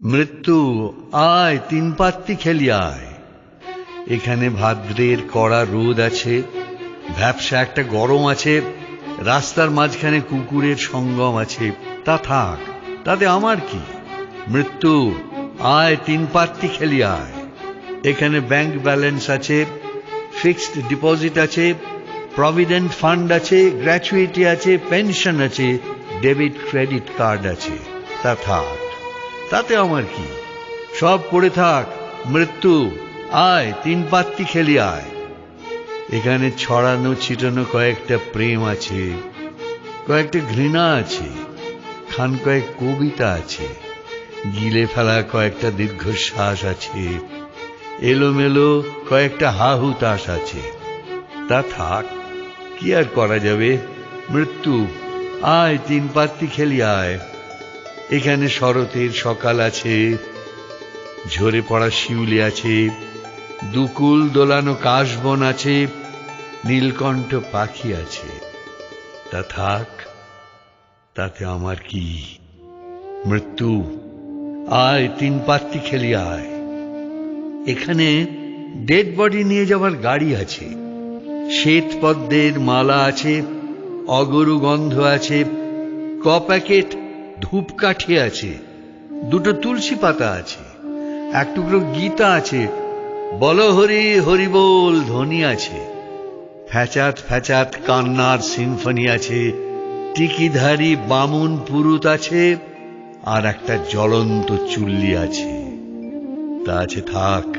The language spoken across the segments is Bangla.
মৃত্যু, আয়, তিন পাত্তি খেলি আয়। এখানে ভাদ্রের কড়া রোদ আছে ভ্যাবসা একটা গরম আছে, রাস্তার মাঝখানে কুকুরের সঙ্গম আছে। তা থাক, তাতে আমার কি? মৃত্যু, আয়, তিন পাত্তি খেলি আয়। এখানে ব্যাংক ব্যালেন্স আছে, ফিক্সড ডিপোজিট আছে, প্রভিডেন্ট ফান্ড আছে, গ্র্যাচুইটি আছে, পেনশন আছে, ডেবিট, ক্রেডিট কার্ড আছে। তা থাক। তাতে আমার কি? সব পড়ে থাক, মৃত্যু, আয়, তিন পাত্তি খেলি আয়। এখানে ছড়ানো, ছিটানো কয়েকটা প্রেম আছে, কয়েকটা ঘৃণা আছে, খান কয়েক কবিতা আছে, গিলে ফেলা কয়েকটা দীর্ঘশ্বাস আছে, এলোমেলো কয়েকটা হাহুতাস আছে। তা থাক, কি আর করা যাবে? মৃত্যু, আয়, তিন পাত্তি খেলি আয়। এখানে শরতের সকাল আছে, ঝরে পড়া শিউলি আছে, দুকুল দোলানো কাশবন আছে, নীলকণ্ঠ পাখি আছে। তা থাক, তাতে আমার কি মৃত্যু? আয়, তিন পাত্তি খেলি আয়। এখানে ডেড বডি নিয়ে যাওয়ার গাড়ি আছে, শ্বেত পদ্মের মালা আছে, অগরু গন্ধ আছে, ক প্যাকেট ধূপকাঠি আছে, দুটো তুলসী পাতা আছে, এক টুকরো গীতা আছে, বল হরি হরি বল, ধ্বনি আছে। ফ্যাচাত ফ্যাচাত, কান্নার সিম্ফনি আছে, টিকিধারী বামুন পুরুত আছে, আর একটা জ্বলন্ত চুল্লি আছে। তা আছে থাক,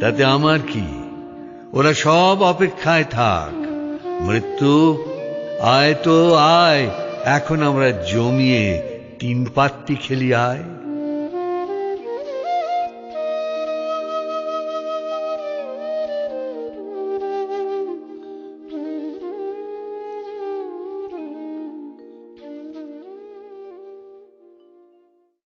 তাতে আমার কি? ওরা সব অপেক্ষায় থাক, মৃত্যু, আয় তো আয় এখন আমরা জমিয়ে তিন পাত্তি খেলি আয়।